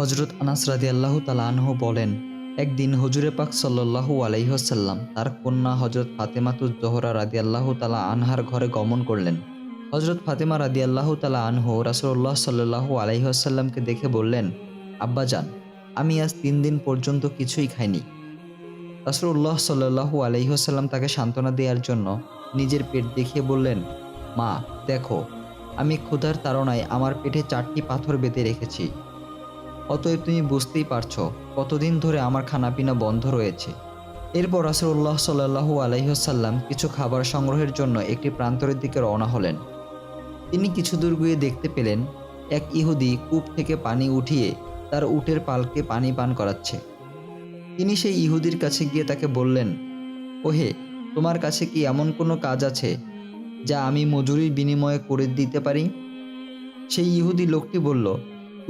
হজরত আনাস রাদি আল্লাহ তালাহ বলেন, একদিন হজুরে পাক সাল্লাহু আলাইহসাল্লাম তার কন্যা হজরত ফাতেমাতুজ জোহরা রাদি আল্লাহ তালা আনহার ঘরে গমন করলেন। হজরত ফাতেমা রাদি আল্লাহ তালা আনহু রাসুল্লাহ সাল্লাহু আলাইহসাল্লামকে দেখে বললেন, আব্বা আব্বাজান আমি আজ তিন দিন পর্যন্ত কিছুই খাইনি। রাসুল্লাহ সাল্লাহু আলাইহসাল্লাম তাকে সান্ত্বনা দেওয়ার জন্য নিজের পেট দেখিয়ে বললেন, মা, দেখো, আমি ক্ষুধার তাড়নায় আমার পেটে চারটি পাথর বেঁধে রেখেছি। অতএব তুমি বুঝতেই পারছ, কতদিন ধরে আমার খানাপিনা বন্ধ রয়েছে। এরপর রাসুল্লাহ সাল্লাহু আলাইহসাল্লাম কিছু খাবার সংগ্রহের জন্য একটি প্রান্তরের দিকে রওনা হলেন। তিনি কিছু দূর গিয়ে দেখতে পেলেন, এক ইহুদি কূপ থেকে পানি উঠিয়ে তার উটের পালকে পানি পান করাচ্ছে। তিনি সেই ইহুদির কাছে গিয়ে তাকে বললেন, ওহে, তোমার কাছে কি এমন কোনো কাজ আছে যা আমি মজুরির বিনিময়ে করে দিতে পারি? সেই ইহুদি লোকটি বলল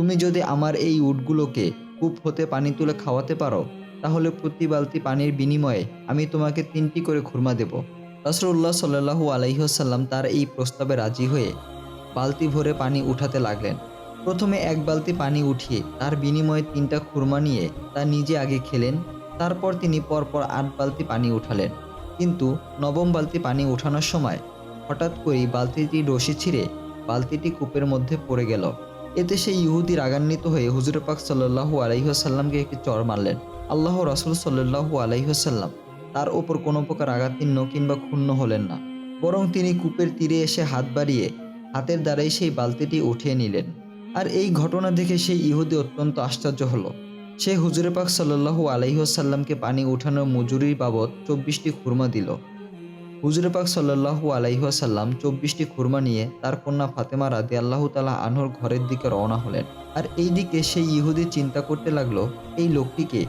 তুমি যদি আমার এই উটগুলোকে কূপ হতে পানি তুলে খাওয়াতে পারো, তাহলে প্রতি বালতি পানির বিনিময়ে আমি তোমাকে তিনটি করে খুরমা দেব। রাসরুল্লাহ সাল্লাহু আলাইহসাল্লাম তার এই প্রস্তাবে রাজি হয়ে বালতি ভরে পানি উঠাতে লাগলেন। প্রথমে এক বালতি পানি উঠিয়ে তার বিনিময়ে তিনটা খুরমা নিয়ে তা নিজে আগে খেলেন, তারপর তিনি পরপর আট বালতি পানি উঠালেন। কিন্তু নবম বালতি পানি উঠানোর সময় হঠাৎ করেই বালতিটি রশি ছিঁড়ে বালতিটি কূপের মধ্যে পড়ে গেল। এতে সেই ইহুদি রাগান্বিত হয়ে হুজুর পাক সাল্লাহু আলাইসাল্লামকে একটি চর মারলেন। আল্লাহ রাসুল সাল্লাহু আলাইসাল্লাম তার ওপর কোনো প্রকার আঘাতীর্ণ কিংবা ক্ষুণ্ণ হলেন না, বরং তিনি কূপের তীরে এসে হাত বাড়িয়ে হাতের দ্বারাই সেই বালতিটি উঠিয়ে নিলেন। আর এই ঘটনা দেখে সেই ইহুদি অত্যন্ত আশ্চর্য হলো। সে হুজুরে পাক সাল্লাহু আলাইসাল্লামকে পানি উঠানোর মজুরির বাবদ চব্বিশটি খুরমা দিল। হুজুরে পাক সাল্লাহু আলাইসাল্লাম চব্বিশটি খুরমা নিয়ে তার কন্যা ফাতেমা রাদি আল্লাহ তালা আনহর ঘরের দিকে রওনা হলেন। আর এই দিকে সেই ইহুদি চিন্তা করতে লাগল, এই লোকটিকে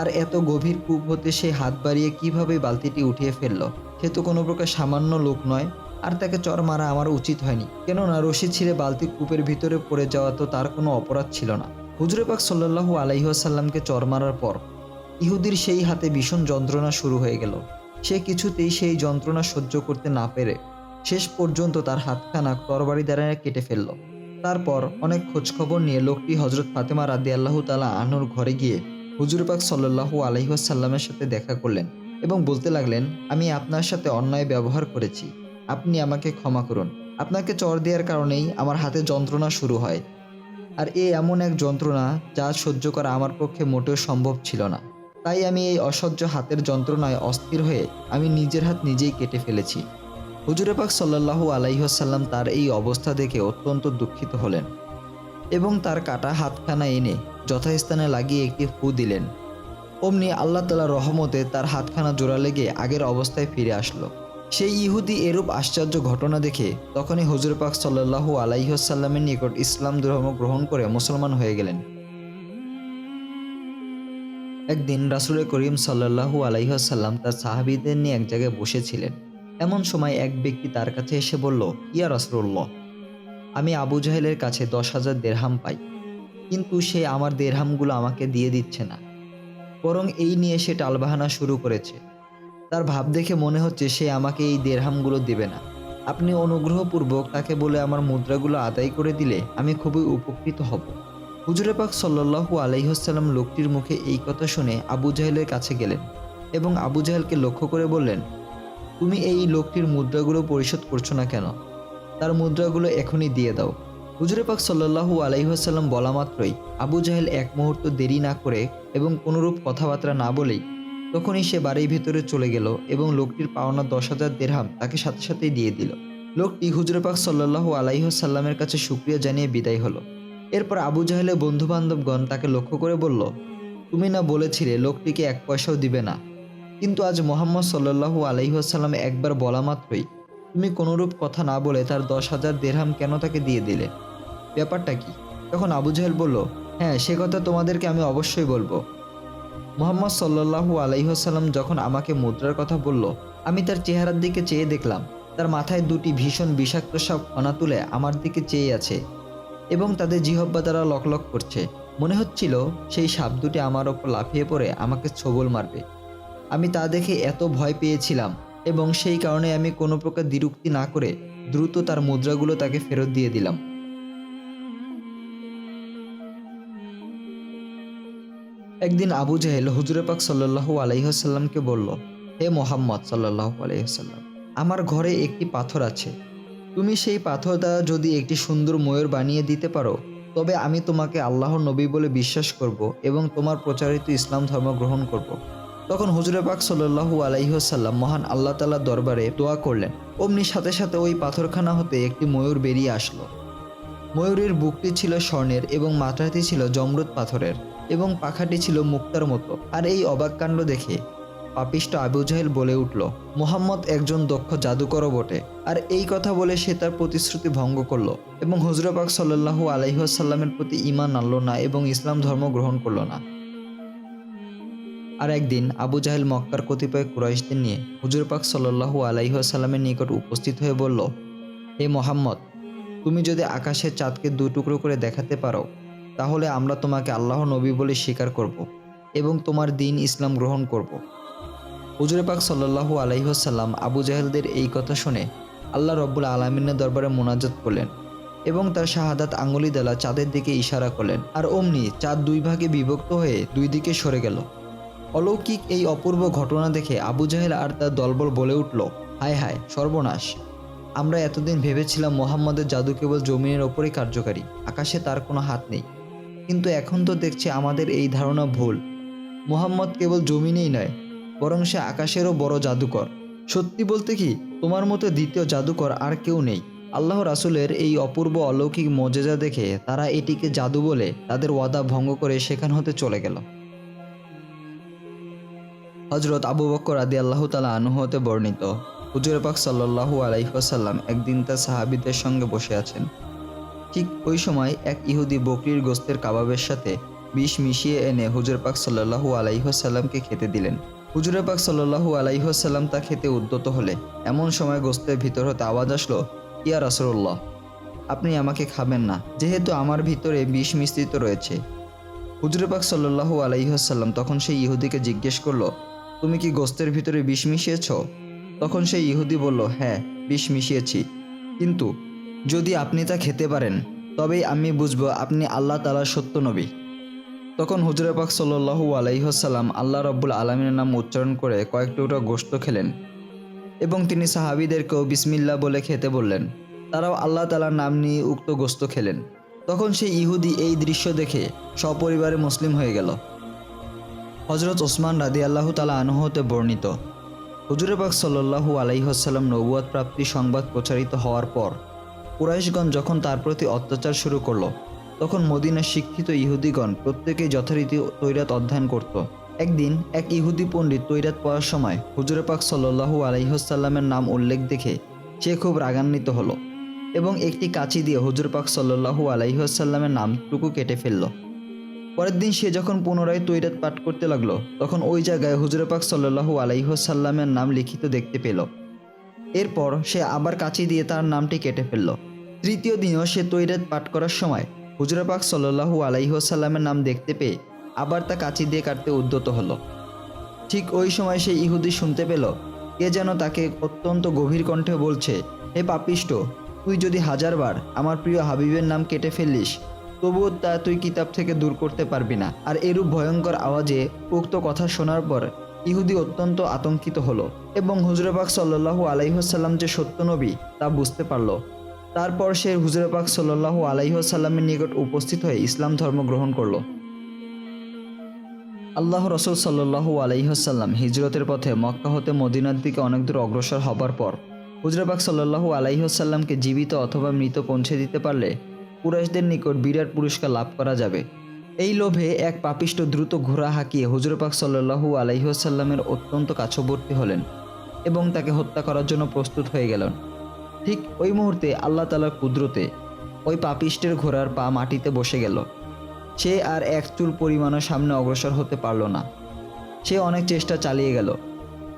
আর এত গভীর কূপ হতে সে হাত বাড়িয়ে কীভাবে বালতিটি উঠিয়ে ফেলল? সে তো কোনো প্রকার সামান্য লোক নয়, আর তাকে চর মারা আমার উচিত হয়নি। কেননা রশি ছিঁড়ে বালতি কূপের ভিতরে পড়ে যাওয়া তো তার কোনো অপরাধ ছিল না। হুজুরে পাক সাল্লাহু আলাইসাল্লামকে চর মারার পর ইহুদির সেই হাতে ভীষণ যন্ত্রণা শুরু হয়ে গেল। সে কিছুতেই সেই যন্ত্রণা সহ্য করতে না পেরে শেষ পর্যন্ত তার হাতখানা তরবারি দ্বারা কেটে ফেলল। তারপর অনেক খোঁজখবর নিয়ে লোকটি হজরত ফাতেমা রাদি আল্লাহ তালা আনুর ঘরে গিয়ে হুজুর পাক সাল্লাহু আলহিহাসাল্লামের সাথে দেখা করলেন এবং বলতে লাগলেন, আমি আপনার সাথে অন্যায় ব্যবহার করেছি। আপনি আমাকে ক্ষমা করুন। আপনাকে চর দেওয়ার কারণেই আমার হাতে যন্ত্রণা শুরু হয়। আর এ এমন এক যন্ত্রণা যা সহ্য করা আমার পক্ষে মোটেও সম্ভব ছিল না। তাই আমি এই অসহ্য হাতের যন্ত্রণায় অস্থির হয়ে আমি নিজের হাত নিজেই কেটে ফেলেছি। হুজুরে পাক সাল্লাহু আলাইহাল্লাম তার এই অবস্থা দেখে অত্যন্ত দুঃখিত হলেন এবং তার কাটা হাতখানা এনে যথাস্থানে লাগিয়ে একটি ফু দিলেন। অমনি আল্লাহ তালা রহমতে তার হাতখানা জোড়া লেগে আগের অবস্থায় ফিরে আসলো। সেই ইহুদি এরূপ আশ্চর্য ঘটনা দেখে তখনই হজুর পাক সাল্লাহু আলাইহসাল্লামের নিকট ইসলাম ধর্ম গ্রহণ করে মুসলমান হয়ে গেলেন। একদিন রাসুলের করিম সাল্লাহু আলাইহসাল্লাম তার সাহাবিদের নিয়ে এক জায়গায় বসেছিলেন। এমন সময় এক ব্যক্তি তার কাছে এসে বলল, ইয়া রসরুল্লাহ আমি আবু জাহেলের কাছে দশ হাজার দেড়হাম পাই, কিন্তু সে আমার দেড়হামগুলো আমাকে দিয়ে দিচ্ছে না। বরং এই নিয়ে সে টালবাহানা শুরু করেছে। তার ভাব দেখে মনে হচ্ছে সে আমাকে এই দেড়হামগুলো দেবে না। আপনি অনুগ্রহপূর্বক তাকে বলে আমার মুদ্রাগুলো আদায় করে দিলে আমি খুবই উপকৃত হব। হুজুরে পাক সাল্লাহু আলাইহসাল্লাম লোকটির মুখে এই কথা শুনে আবু জাহেলের কাছে গেলেন এবং আবু জাহেলকে লক্ষ্য করে বললেন, তুমি এই লোকটির মুদ্রাগুলো পরিশোধ করছ না কেন? তার মুদ্রাগুলো এখনই দিয়ে দাও। হুজুরে পাক সাল্লাহু বলা মাত্রই আবু জাহেল এক মুহূর্ত দেরি না করে এবং কোনোরূপ কথাবার্তা না বলেই তখনই সে বাড়ির ভিতরে চলে গেল এবং লোকটির পাওনা দশ হাজার দেড়হাম তাকে সাথে সাথেই দিয়ে দিল। লোকটি হুজুরে পাক সাল্লাহু আলাইহসাল্লামের কাছে সুক্রিয়া জানিয়ে বিদায় হলো। এরপর আবু জাহেলের বন্ধু বান্ধবগণ তাকে লক্ষ্য করে বলল, তুমি না বলেছিলে লোকটিকে এক পয়সাও দিবে না। কিন্তু আজ মোহাম্মদ সাল্লাহু আলাইহাল্লাম একবার বলা মাত্রই, তুমি কোনোরূপ কথা না বলে তার দশ হাজার দেড়হাম কেন তাকে দিয়ে দিলে? ব্যাপারটা কি? তখন আবু জাহেল বলল হ্যাঁ সে কথা তোমাদেরকে আমি অবশ্যই বলব। মোহাম্মদ সাল্লাহু আলাইহাল্লাম যখন আমাকে মুদ্রার কথা বলল, আমি তার চেহারার দিকে চেয়ে দেখলাম, তার মাথায় দুটি ভীষণ বিষাক্ত সব কণা তুলে আমার দিকে চেয়ে আছে। এবং তাদের জিহব্বা দ্বারা লকলক করছে। মনে হচ্ছিল সেই সাপ দুটি আমার ওপর লাফিয়ে পড়ে আমাকে ছবল মারবে। আমি তা দেখে এত ভয় পেয়েছিলাম এবং সেই কারণে আমি কোনো প্রকার দ্বিরুক্তি না করে দ্রুত তার মুদ্রাগুলো তাকে ফেরত দিয়ে দিলাম। একদিন আবু জাহেল হুজুরে পাক সাল্লাহু আলাইসাল্লামকে বলল, হে মোহাম্মদ সাল্লাহু আলাইসাল্লাম আমার ঘরে একটি পাথর আছে। তুমি সেই পাথর দ্বারা যদি একটি সুন্দর ময়ূর বানিয়ে দিতে পারো, তবে আমি তোমাকে আল্লাহর নবী বলে বিশ্বাস করব এবং তোমার প্রচারিত ইসলাম ধর্ম গ্রহণ করব। তখন হুজুরে পাক সাল্লাহু আলাইসাল্লাম মহান আল্লাহ তালার দরবারে দোয়া করলেন। অমনি সাথে সাথে ওই পাথরখানা হতে একটি ময়ূর বেরিয়ে আসলো। ময়ূরের বুকটি ছিল স্বর্ণের এবং মাথাটি ছিল জমরুদ পাথরের এবং পাখাটি ছিল মুক্তার মতো। আর এই অবাক কাণ্ড দেখে পাপিষ্ট আবু জাহেল বলে উঠল, মোহাম্মদ একজন দক্ষ জাদুকরও বটে। আর এই কথা বলে সে তার প্রতিশ্রুতি ভঙ্গ করল এবং হুজরপাক সাল্লাহু আলাইসাল্লামের প্রতি ইমান আনলো না এবং ইসলাম ধর্ম গ্রহণ করল না। আর একদিন আবু জাহেল মক্কার কতিপয় কুরাইশদের নিয়ে হুজুর পাক সাল্লাহু আলাইসাল্লামের নিকট উপস্থিত হয়ে বলল, হে মোহাম্মদ, তুমি যদি আকাশের চাঁদকে দু টুকরো করে দেখাতে পারো, তাহলে আমরা তোমাকে আল্লাহ নবী বলে স্বীকার করব এবং তোমার দিন ইসলাম গ্রহণ করব। হুজুরে পাক সাল্লাহু আলাইসাল্লাম আবু জাহেলদের এই কথা শুনে আল্লাহ রব্বুল আলমিনের দরবারে মোনাজাত করলেন এবং তার শাহাদাত আঙ্গুলি দেলা চাঁদের দিকে ইশারা করলেন। আর অমনি চাঁদ দুই ভাগে বিভক্ত হয়ে দুই দিকে সরে গেল। অলৌকিক এই অপূর্ব ঘটনা দেখে আবু জাহেল আর তার দলবল বলে উঠল, হায় হায়, সর্বনাশ। আমরা এতদিন ভেবেছিলাম মোহাম্মদের জাদু কেবল জমিনের ওপরেই কার্যকারী, আকাশে তার কোনো হাত নেই। কিন্তু এখন তো দেখছি আমাদের এই ধারণা ভুল। মোহাম্মদ কেবল জমিনেই নয় বরং সে আকাশেরও বড় জাদুকর। সত্যি বলতে কি, তোমার মতো দ্বিতীয় জাদুকর আর কেউ নেই। আল্লাহ রাসুলের এই অপূর্ব অলৌকিক মজেজা দেখে তারা এটিকে জাদু বলে তাদের ওয়াদা ভঙ্গ করে সেখান হতে চলে গেল। হজরত আবু বক্কর আদি আল্লাহ তালা আনুহতে বর্ণিত, হুজুর পাক সাল্লাহু আলাইসাল্লাম একদিন তার সাহাবিদের সঙ্গে বসে আছেন। ঠিক ওই সময় এক ইহুদি বকরির গোস্তের কাবাবের সাথে বিষ মিশিয়ে এনে হুজুর পাক সাল্লাহু আলাইসাল্লামকে খেতে দিলেন। হুজুরে পাক সাল্লাহু আলাইসাল্লাম তা খেতে উদ্যত হলে, এমন সময় গোস্তের ভিতর হতে আওয়াজ আসলো, ইয়া রাসুল্লাহ আপনি আমাকে খাবেন না, যেহেতু আমার ভিতরে বিষ মিশ্রিত রয়েছে। হুজুরে পাক সাল্লাহু আলাইসাল্লাম তখন সেই ইহুদিকে জিজ্ঞেস করল, তুমি কি গোস্তের ভিতরে বিষ মিশিয়েছ? তখন সেই ইহুদি বলল হ্যাঁ বিষ মিশিয়েছি। কিন্তু যদি আপনি তা খেতে পারেন, তবেই আমি বুঝব আপনি আল্লাহ তালার সত্য নবী। তখন হুজুরে পাক সাল্লু আলাইহসাল্লাম আল্লাহ রব্বুল আলমিনের নাম উচ্চারণ করে কয়েক টুকরা গোস্ত খেলেন এবং তিনি সাহাবিদেরকেও বিসমিল্লা বলে খেতে বললেন। তারাও আল্লাহ তালার নাম নিয়ে উক্ত গোস্ত খেলেন। তখন সেই ইহুদি এই দৃশ্য দেখে সপরিবারে মুসলিম হয়ে গেল। হজরত ওসমান রাদি আল্লাহ তালা আনহতে বর্ণিত, হুজুরে পাক সাল্লু আলাইহসাল্লাম নবুয়াদ প্রাপ্তি সংবাদ প্রচারিত হওয়ার পর কুরাইশগণ যখন তার প্রতি অত্যাচার শুরু করল তখন মদিনার শিক্ষিত ইহুদিগণ প্রত্যেকেই যথারীতি তৈরাত অধ্যয়ন করত। একদিন এক ইহুদি পণ্ডিত তৈরাত পড়ার সময় হুজুরে পাক সাল্লু আলাইহসাল্লামের নাম উল্লেখ দেখে সে খুব রাগান্বিত হলো এবং একটি কাঁচি দিয়ে হুজুর পাক সাল্লু আলাইহসাল্লামের নামটুকু কেটে ফেলল। পরের দিন সে যখন পুনরায় তৈরাত পাঠ করতে লাগল, তখন ওই জায়গায় হুজুরে পাক সাল্লু আলাইহসাল্লামের নাম লিখিত দেখতে পেল। এরপর সে আবার কাঁচি দিয়ে তার নামটি কেটে ফেলল। তৃতীয় দিনও সে তৈরাত পাঠ করার সময় হুজুরে পাক সাল্লু আলাইহসাল্লামের নাম দেখতে পেয়ে আবার তা কাঁচি দিয়ে কাটতে উদ্যত হলো। ঠিক ওই সময় সে ইহুদি শুনতে পেল, কে যেন তাকে অত্যন্ত গভীর কণ্ঠে বলছে, হে পাপিষ্ট, তুই যদি হাজারবার আমার প্রিয় হাবিবের নাম কেটে ফেললিস, তবুও তা তুই কিতাব থেকে দূর করতে পারবি না। আর এরূপ ভয়ঙ্কর আওয়াজে উক্ত কথা শোনার পর ইহুদি অত্যন্ত আতঙ্কিত হলো এবং হুজুরপাক সাল্লাহু আলাইহসাল্লাম যে সত্য নবী তা বুঝতে পারল। তারপর সে হুজুরপাক সাল্লাহু আলাইহসাল্লামের নিকট উপস্থিত হয়ে ইসলাম ধর্ম গ্রহণ করল। আল্লাহ রসুল সাল্লাহু আলাইহসাল্লাম হিজরতের পথে মক্কা হতে মদিনার দিকে অনেক দূর অগ্রসর হবার পর হুজরাবাক সাল্লাহু আলাইহসাল্লামকে জীবিত অথবা মৃত পৌঁছে দিতে পারলে কুরাইশদের নিকট বিরাট পুরস্কার লাভ করা যাবে। এই লোভে এক পাপিষ্ট দ্রুত ঘোড়া হাঁকিয়ে হুজুরপাক সাল্লাহু আলাইহসাল্লামের অত্যন্ত কাছবর্তী হলেন এবং তাকে হত্যা করার জন্য প্রস্তুত হয়ে গেলেন। ঠিক ওই মুহূর্তে আল্লাহ তালার কুদরতে ওই পাপিষ্টের ঘোড়ার পা মাটিতে বসে গেল। সে আর এক চুল পরিমাণও সামনে অগ্রসর হতে পারল না। সে অনেক চেষ্টা চালিয়ে গেল,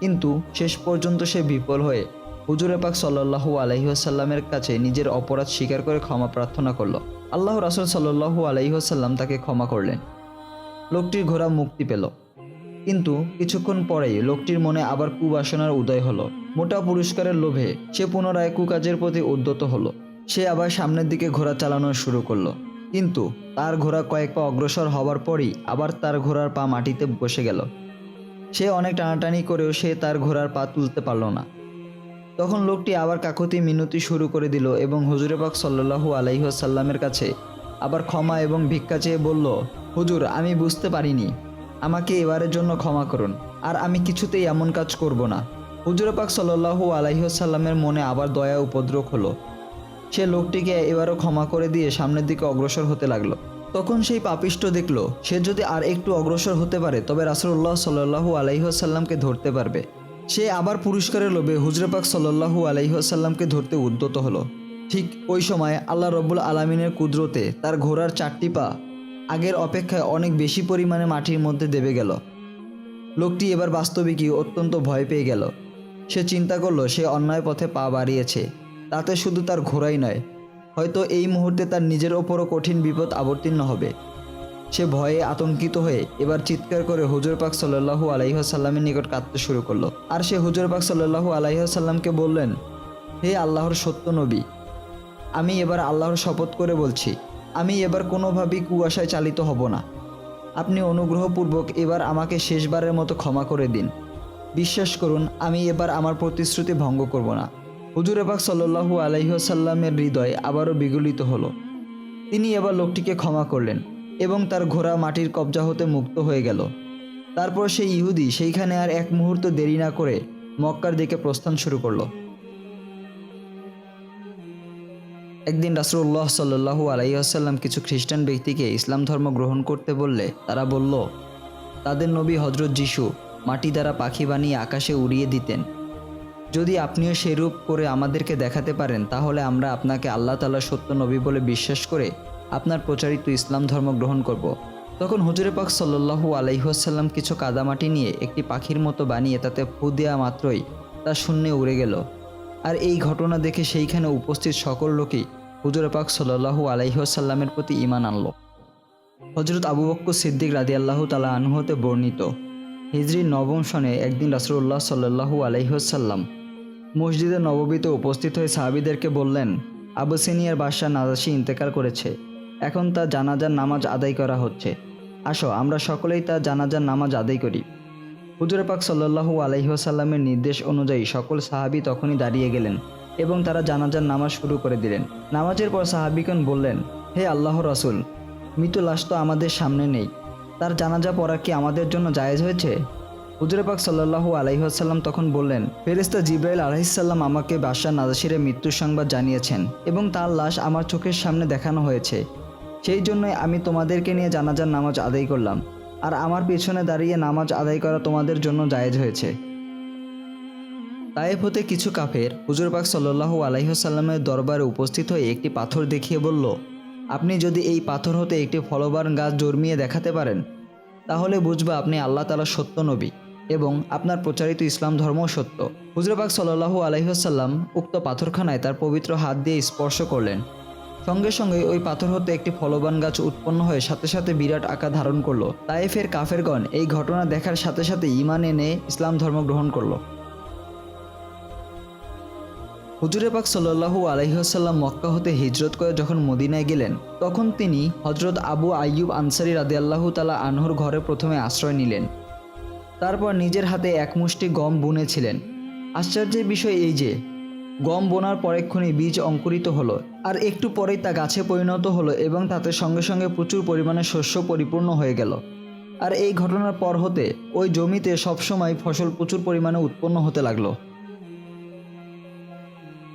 কিন্তু শেষ পর্যন্ত সে বিফল হয়ে হুজুরে পাক সাল্লাহু আলহিহাসাল্লামের কাছে নিজের অপরাধ স্বীকার করে ক্ষমা প্রার্থনা করল। আল্লাহ রাসুল সাল্লাহু আলহিহাসাল্লাম তাকে ক্ষমা করলেন। লোকটির ঘোড়া মুক্তি পেল। কিন্তু কিছুক্ষণ পরেই লোকটির মনে আবার কুবাসনার উদয় হলো। মোটা পুরস্কারের লোভে সে পুনরায় কুকাজের প্রতি উদ্যত হলো। সে আবার সামনের দিকে ঘোড়া চালানো শুরু করল। কিন্তু তার ঘোড়া কয়েক পা অগ্রসর হবার পরই আবার তার ঘোড়ার পা মাটিতে বসে গেল। সে অনেক টানাটানি করেও সে তার ঘোড়ার পা তুলতে পারল না। তখন লোকটি আবার কাকতি মিনতি শুরু করে দিল এবং হুজুরে পাক সাল্লাহু আলাইসাল্লামের কাছে আবার ক্ষমা এবং ভিক্ষা চেয়ে বলল, হুজুর, আমি বুঝতে পারিনি। আমাকে এবারের জন্য ক্ষমা করুন। আর আমি কিছুতেই এমন কাজ করব না। হুজুরে পাক সাল্লাহু আলাইসাল্লামের মনে আবার দয়া উপদ্রব হলো। সে লোকটিকে এবারও ক্ষমা করে দিয়ে সামনের দিকে অগ্রসর হতে লাগল। তখন সেই পাপিষ্ট দেখল, সে যদি আর একটু অগ্রসর হতে পারে, তবে রাসুল্লাহ সাল্লাহু আলাইসাল্লামকে ধরতে পারবে। সে আবার পুরস্কারের লোভে হুজরেপাক সাল্লাহু আলাইসাল্লামকে ধরতে উদ্যত হলো। ঠিক ওই সময় আল্লাহ রব্বুল আলমিনের কুদরতে তার ঘোড়ার চারটি পা আগের অপেক্ষায় অনেক বেশি পরিমাণে মাটির মধ্যে দেবে গেল। লোকটি এবার বাস্তবিকই অত্যন্ত ভয় পেয়ে গেল। সে চিন্তা করল সে অন্যায় পথে পা বাড়িয়েছে। তাতে শুধু তার ঘোড়াই নয়, হয়তো এই মুহূর্তে তার নিজের ওপরও কঠিন বিপদ আবর্তীর্ণ হবে। সে ভয়ে আতঙ্কিত হয়ে এবার চিৎকার করে হুজুর পাক সাল্লাহু আলাইসাল্লামের নিকট কাঁদতে শুরু করল। আর সে হুজুর পাক সাল্লাহু আলাইসাল্লামকে বললেন, হে আল্লাহর সত্য নবী, আমি এবার আল্লাহর শপথ করে বলছি, আমি এবার কোনোভাবেই কুয়াশায় চালিত হব না। আপনি অনুগ্রহপূর্বক এবার আমাকে শেষবারের মতো ক্ষমা করে দিন। বিশ্বাস করুন, আমি এবার আমার প্রতিশ্রুতি ভঙ্গ করব না। হুজুর এবাক সাল্লু আলাইসাল্লামের হৃদয় আবারও বিগলিত হলো। তিনি এবার লোকটিকে ক্ষমা করলেন এবং তার ঘোড়া মাটির কবজা হতে মুক্ত হয়ে গেল। তারপর সেই ইহুদি সেইখানে আর এক মুহূর্ত দেরি না করে মক্কার দিকে প্রস্থান শুরু করল। একদিন রাসুল্লাহ সাল্লু আলাইসাল্লাম কিছু খ্রিস্টান ব্যক্তিকে ইসলাম ধর্ম গ্রহণ করতে বললে তারা বলল, তাদের নবী হজরত যিশু মাটি দ্বারা পাখি বানিয়ে আকাশে উড়িয়ে দিতেন। যদি আপনিও সেরূপ করে আমাদেরকে দেখাতে পারেন, তাহলে আমরা আপনাকে আল্লাহ তালা সত্য নবী বলে বিশ্বাস করে আপনার প্রচারিত ইসলাম ধর্ম গ্রহণ করব। তখন হুজুরে পাক সাল্লু আলাইহাসাল্লাম কিছু কাদামাটি নিয়ে একটি পাখির মতো বানিয়ে তাতে ফু দেওয়া মাত্রই তা শূন্যে উড়ে গেল। আর এই ঘটনা দেখে সেইখানে উপস্থিত সকল লোকই হুজুরে পাক সাল্লাহু আলাইসাল্লামের প্রতি ইমান আনল। হজরত আবু বক্কর সিদ্দিক রাদি আল্লাহ তালা আনহতে বর্ণিত হিজরির নবম সনে একদিন রাসুল্লাহ সাল্লাহু আলাইসাল্লাম মসজিদে নববীতে উপস্থিত হয়ে সাহাবিদেরকে বললেন আবুসিনিয়ার বাদশাহ নাজাসি ইন্তেকাল করেছে। এখন তার জানাজার নামাজ আদায় করা হচ্ছে। আসো, আমরা সকলেই তার জানাজার নামাজ আদায় করি। হুজুরে পাক সাল্লাহু আলাইসাল্লামের নির্দেশ অনুযায়ী সকল সাহাবি তখনই দাঁড়িয়ে গেলেন এবং তারা জানাজার নামাজ শুরু করে দিলেন। নামাজের পর সাহাবিকন বললেন, হে আল্লাহ রাসুল, মৃত লাশ তো আমাদের সামনে নেই। তার জানাজা পড়া কি আমাদের জন্য জায়েজ হয়েছে? হুজুরে পাক সাল্লাহু আলাইসাল্লাম তখন বললেন ফেরেস্তা জিব্রাইল আলহিসাল্লাম আমাকে বাদশাহ নাজাসিরের মৃত্যুর সংবাদ জানিয়েছেন এবং তার লাশ আমার চোখের সামনে দেখানো হয়েছে। সেই জন্যই আমি তোমাদেরকে নিয়ে জানাজার নামাজ আদায় করলাম আর আমার পেছনে দাঁড়িয়ে নামাজ আদায় করা তোমাদের জন্য জায়েজ হয়েছে। তায়েফ হতে কিছু কাফের হুজুর পাক সাল্লাহু আলাইসাল্লামের দরবারে উপস্থিত হয়ে একটি পাথর দেখিয়ে বলল, আপনি যদি এই পাথর হতে একটি ফলবান গাছ জন্মিয়ে দেখাতে পারেন তাহলে বুঝবা আপনি আল্লাহ তালা সত্য নবী এবং আপনার প্রচারিত ইসলাম ধর্মও সত্য। হুজরাবাক সাল্লাহু আলহিহাসাল্লাম উক্ত পাথরখানায় তার পবিত্র হাত দিয়ে স্পর্শ করলেন। সঙ্গে সঙ্গে ওই পাথর হতে একটি ফলবান গাছ উৎপন্ন হয়ে সাথে সাথে বিরাট আকার ধারণ করল। তাইফের কাফেরগণ এই ঘটনা দেখার সাথে সাথে ইমান এনে ইসলাম ধর্ম গ্রহণ করল। হুজুরে পাক সাল্লাহু আলহিহাসাল্লাম মক্কা হতে হিজরত করে যখন মদিনায় গেলেন, তখন তিনি হজরত আবু আইয়ুব আনসারি রাদে আল্লাহ তালা আনহর ঘরে প্রথমে আশ্রয় নিলেন। তারপর নিজের হাতে এক মুষ্টি গম বুনেছিলেন। আশ্চর্যের বিষয় এই যে, গম বোনার পরেক্ষণে বীজ অঙ্কুরিত হলো আর একটু পরেই তা গাছে পরিণত হলো এবং তাতে সঙ্গে সঙ্গে প্রচুর পরিমাণে শস্য পরিপূর্ণ হয়ে গেল। আর এই ঘটনার পর হতে ওই জমিতে সবসময় ফসল প্রচুর পরিমাণে উৎপন্ন হতে লাগল।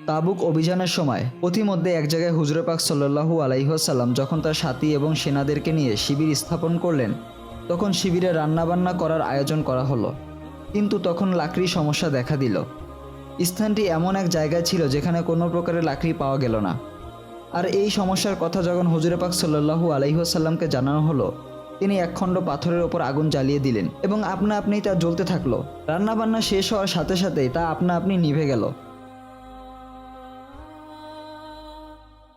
তাবুক অভিযানের সময় পথিমধ্যে এক জায়গায় হুজরে পাক সাল্লাহু আলাইহাল্লাম যখন তার সাথী এবং সেনাদেরকে নিয়ে শিবির স্থাপন করলেন, তখন শিবিরে রান্নাবান্না করার আয়োজন করা হলো। কিন্তু তখন লাকড়ি সমস্যা দেখা দিল। স্থানটি এমন এক জায়গায় ছিল যেখানে কোনো প্রকারের লাকড়ি পাওয়া গেল না। আর এই সমস্যার কথা যখন হুজুরে পাক সাল্লাহু আলাইহাল্লামকে জানানো হলো, তিনি একখণ্ড পাথরের ওপর আগুন জ্বালিয়ে দিলেন এবং আপনা আপনি তা জ্বলতে থাকল। রান্নাবান্না শেষ হওয়ার সাথে সাথেই তা আপনা আপনি নিভে গেল।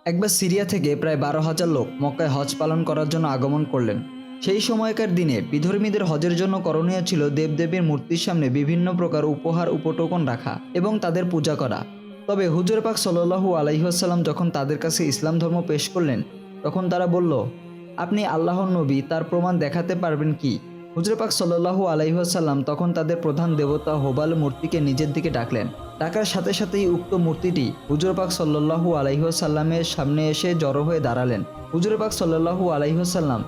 একবার সিরিয়া থেকে প্রায় বারো হাজার লোক মক্কায় হজ পালন করার জন্য আগমন করলেন। সেই সময়কার দিনে বিধর্মীদের হজের জন্য করণীয় ছিল দেবদেবীর মূর্তির সামনে বিভিন্ন প্রকার উপহার, উপটোকন রাখা এবং তাদের পূজা করা। তবে হুজুর পাক সাল্লু আলাইহাল্লাম যখন তাদের কাছে ইসলাম ধর্ম পেশ করলেন, তখন তারা বলল, আপনি আল্লাহর নবী, তার প্রমাণ দেখাতে পারবেন কি? হুজরে পাক সাল্লাহু আলাইসাল্লাম তখন তাদের প্রধান দেবতা হোবাল মূর্তিকে নিজের দিকে ডাকলেন। ডাকার সাথে সাথেই উক্ত মূর্তিটি হুজুর পাক সাল্লাহু আলাইসাল্লামের সামনে এসে জড়ো হয়ে দাঁড়ালেন। হুজুর পাক সাল্লাহু আলাইসাল্লাম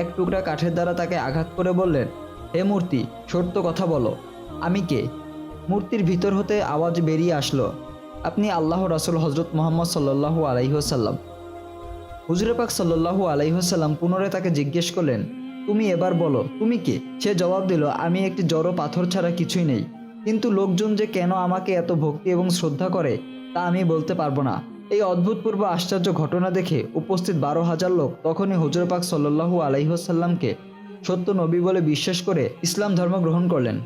এক টুকরা কাঠের দ্বারা তাকে আঘাত করে বললেন, হে মূর্তি, সত্য কথা বলো। আমি কে? মূর্তির ভিতর হতে আওয়াজ বেরিয়ে আসলো, আপনি আল্লাহ রাসুল হজরত মোহাম্মদ সাল্লাহু আলাইসাল্লাম হুজুরে পাক সাল্লাহু পুনরায় তাকে জিজ্ঞেস করলেন তুমি এবার বলো, তুমি কে? সে জবাব দিল, আমি একটি জড়ো পাথর ছাড়া কিছুই নেই। কিন্তু লোকজন যে কেন আমাকে এত ভক্তি এবং শ্রদ্ধা করে, তা আমি বলতে পারব না। এই অদ্ভুতপূর্ব আশ্চর্য ঘটনা দেখে উপস্থিত বারো হাজার লোক তখনই হজরপাক পাক সাল্লু আলাইহসাল্লামকে সত্য নবী বলে বিশ্বাস করে ইসলাম ধর্ম গ্রহণ করলেন।